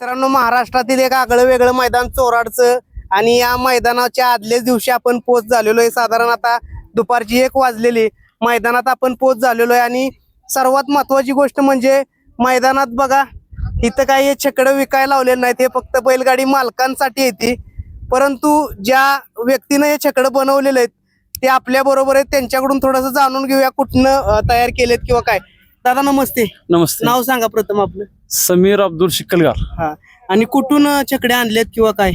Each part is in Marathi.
मित्रांनो महाराष्ट्रातील एक आगळं वेगळं मैदान चोराडचं आणि या मैदानाच्या आदल्याच दिवशी आपण पोच झालेलो आहे. साधारण आता दुपारची एक वाजलेली. मैदानात आपण पोच झालेलो आहे आणि सर्वात महत्वाची गोष्ट म्हणजे मैदानात बघा इथं काही हे छकडं विकायला लावलेलं नाहीत. हे फक्त बैलगाडी मालकांसाठी येते परंतु ज्या व्यक्तीनं हे छकडं बनवलेले आहेत ते आपल्या बरोबर आहेत. त्यांच्याकडून थोडंसं जाणून घेऊया कुठनं तयार केलेत किंवा काय. दादा नमस्ते. नमस्ते. नाव सांगा प्रथम आपलं. समीर अब्दुल शिकलगार. हा. आणि कुठून अं, छकडे आणलेत किंवा काय?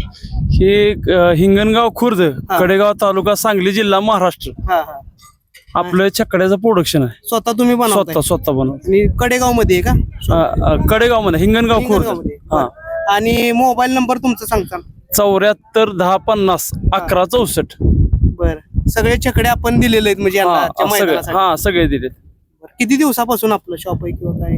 हे अ, हिंगणगाव खुर्द कडेगाव तालुका सांगली जिल्हा महाराष्ट्र. हा हा. आपलं छकड्याचं प्रोडक्शन आहे. स्वतः तुम्ही स्वतः स्वतः बनवत. आणि कडेगावमध्ये आहे का? कडेगावमध्ये हिंगणगाव खुर्द. हिंगणगावमध्ये. हा. आणि मोबाईल नंबर तुमचा सांगता चौऱ्याहत्तर दहा पन्नास अकरा चौसष्ट. बर. सगळे छकडे आपण दिलेले आहेत म्हणजे यांना हा आजच्या सगळे. मैदानासाठी. हा सगळे दिले बरं. किती दिवसापासून आपलं शॉप आहे किंवा काय?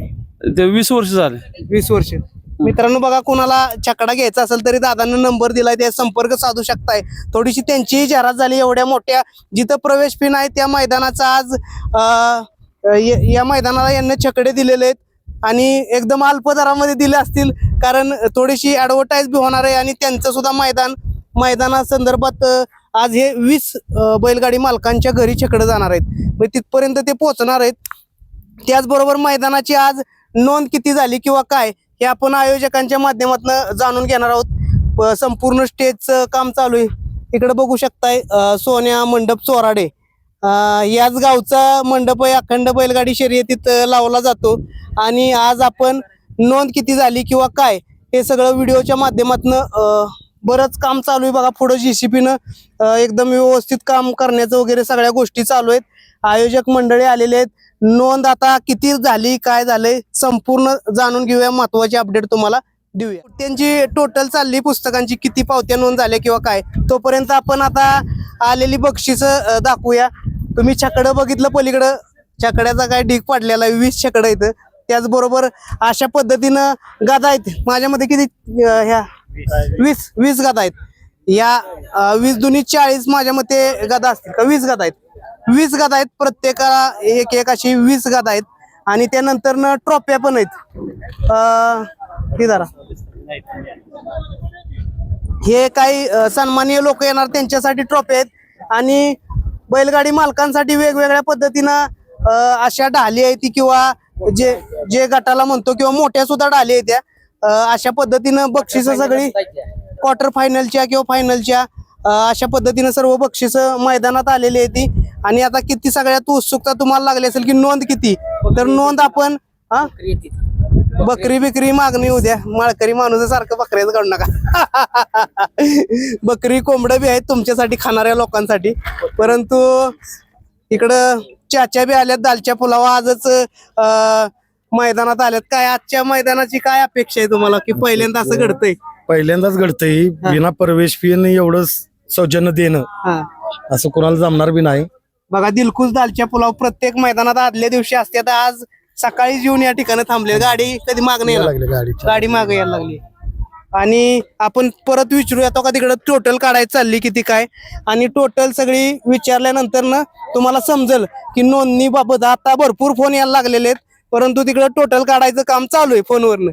ते वीस वर्ष झाले. वीस वर्ष. मित्रांनो बघा कोणाला छकडा घ्यायचा असेल तरी दादांना नंबर दिलाय ते संपर्क साधू शकताय. थोडीशी त्यांचीही जाहिरात झाली एवढ्या मोठ्या जिथं प्रवेश फी नाही त्या मैदानाचा आज अं, य- या मैदानाला यांनी छकडे दिलेले आहेत. आणि एकदम अल्प दरामध्ये दिले असतील कारण थोडीशी ऍडव्हर्टाईज बी होणार आहे आणि त्यांचं सुद्धा मैदान मैदानासंदर्भात अं, आज हे वीस बैलगाडी मालकांच्या घरी छकडे जाणार आहेत. म्हणजे तिथपर्यंत ते पोहोचणार आहेत. त्याचबरोबर मैदानाची आज नोंद किती झाली किंवा काय हे आपण आयोजकांच्या माध्यमातून जाणून घेणार आहोत. संपूर्ण स्टेजचं काम चालू आहे. इकडे बघू शकताय सोन्या मंडप चोराडे याच गावचा मंडप आहे अखंड बैलगाडी शर्यतीत लावला जातो. आणि आज आपण नोंद किती झाली किंवा काय हे सगळं व्हिडिओच्या माध्यमातून बरंच काम चालू आहे बघा. पुढं जेसीपीनं एकदम व्यवस्थित काम करण्याचं वगैरे सगळ्या गोष्टी चालू आहेत. आयोजक मंडळी आलेले आहेत. नोंद आता किती झाली काय झालंय संपूर्ण जाणून घेऊया. महत्वाची अपडेट तुम्हाला देऊया. त्यांची टोटल चालली पुस्तकांची किती पावत्या नोंद झाल्या किंवा काय तोपर्यंत आपण आता आलेली बक्षीस दाखवूया. तुम्ही छकडं बघितलं पलीकडं? छकड्याचा काय ढीक पडलेला आहे वीस छकडं इथं. त्याचबरोबर अशा पद्धतीनं गादा आहेत. माझ्यामध्ये किती ह्या? वीस वीस गादा आहेत. या वीस दुनी चाळीस माझ्या मते गादा असतील का? वीस गादा आहेत. वीस गादा आहेत प्रत्येकाला एक एक अशी वीस गादा आहेत. आणि त्यानंतर ट्रॉफ्या पण आहेत. अं, हे जरा. हे काही सन्मानीय लोक येणार त्यांच्यासाठी ट्रॉफी आहेत. आणि बैलगाडी मालकांसाठी वेगवेगळ्या पद्धतीनं अशा ढाली आहेत किंवा जे जे गटाला म्हणतो किंवा मोठ्या सुद्धा ढाली आहेत त्या. अशा पद्धतीनं बक्षिस सगळी क्वार्टर फायनलच्या किंवा फायनलच्या अशा पद्धतीनं सर्व बक्षिस मैदानात आलेली आहे ती. आणि आता किती सगळ्यात उत्सुकता तुम्हाला लागली असेल की नोंद किती? तर नोंद आपण हा? बकरी बिकरी मागणी उद्या. माळकरी माणूस सारखं बकऱ्याच काढू नका. बकरी कोंबडं बी आहेत तुमच्यासाठी खाणाऱ्या लोकांसाठी. परंतु इकडं चाच्या बी आल्यात दालच्या पुलावा आजच मैदानात आल्यात. काय आजच्या मैदानाची काय अपेक्षा आहे तुम्हाला? की पहिल्यांदा असं घडतंय? पहिल्यांदाच घडतंय. बिना प्रवेश फी एवढं सौजन्य देणं. हा. असं कोणाला जमणार बी नाही. बघा दिलखुश दालच्या पुलाव प्रत्येक मैदानात आदल्या दिवशी असते. आता आज सकाळीच येऊन या ठिकाणी थांबले गाडी कधी मागणी यायला लागले गाडीच्या. गाडी मागे यायला लागली. आणि आपण परत विचारूया तो का तिकडं टोटल काढायची चालली किती काय? आणि टोटल सगळी विचारल्यानंतर ना तुम्हाला समजेल की नोंदणी बाबत आता भरपूर फोन यायला लागलेले आहेत. परंतु तिकडं टोटल काढायचं काम चालू आहे फोनवरनं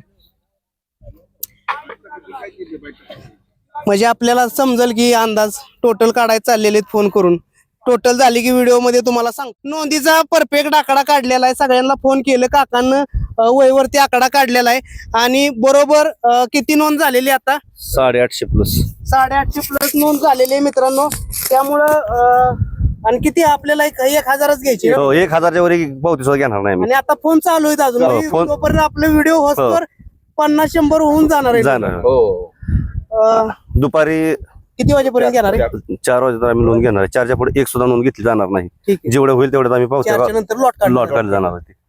म्हणजे आपल्याला समजेल की अंदाज टोटल काढायचे चाललेले आहेत फोन करून. टोटल झाली की व्हिडिओमध्ये तुम्हाला सांग. नोंदीचा परफेक्ट आकडा काढलेला आहे. सगळ्यांना फोन केलं. काकांना अं, वहीवरती आकडा काढलेला आहे. आणि बरोबर किती नोंद झालेली आहे आता? साडेआठशे प्लस साडेआठशे प्लस नोंद झालेली आहे मित्रांनो. त्यामुळं आणि किती आपल्याला एक हजारच घ्यायचे हो एक हजारच्या वर पावती सुद्धा घेणार नाही मी. आणि आता फोन चालू आहेत अजून. हो, फोन- तोपर्यंत आपले व्हिडिओ होस्तोवर पन्नास शंभर होऊन जाणार आहे. जाणार. अं, दुपारी किती वाजेपर्यंत घेणार आहे? चार वाजता आम्ही नोंद घेणार आहे. चारच्या पुढे एक सुद्धा नोंद घेतली जाणार नाही. ठीक आहे. जेवढं होईल तेवढं आम्ही चारच्या पावत्या नंतर लॉट काढणार काढले जाणार आहे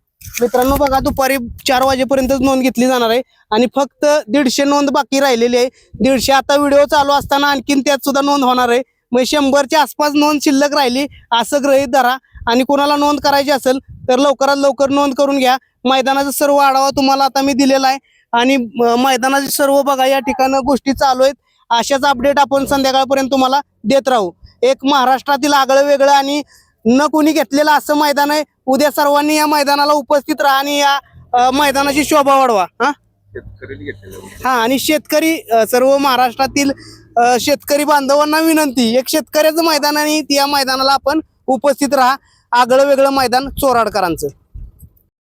मित्रांनो बघा दुपारी चार वाजेपर्यंतच नोंद घेतली जाणार आहे. आणि फक्त दीडशे नोंद बाकी राहिलेली आहे. दीडशे आता व्हिडिओ चालू असताना आणखीन त्यात सुद्धा नोंद होणार आहे. मग शंभरच्या आसपास नोंद शिल्लक राहिली असं गृहीत धरा. आणि कोणाला नोंद करायची असेल तर लवकरात लवकर नोंद करून घ्या. मैदानाचा सर्व आढावा तुम्हाला आता मी दिलेला आहे. आणि मैदानाचे सर्व बघा या ठिकाणं गोष्टी चालू आहेत. अशाच अपडेट आपण संध्याकाळपर्यंत तुम्हाला देत राहू. एक महाराष्ट्रातील आगळं वेगळं आणि न कोणी घेतलेलं असं मैदान आहे. उद्या सर्वांनी या मैदानाला उपस्थित राहा आणि या मैदानाची शोभा वाढवा. हा? हा आणि शेतकरी सर्व महाराष्ट्रातील शेतकरी बांधवांना विनंती एक शेतकऱ्याचं मैदान आणि या मैदानाला आपण उपस्थित राहा. आगळं वेगळं मैदान चोराडकरांचं.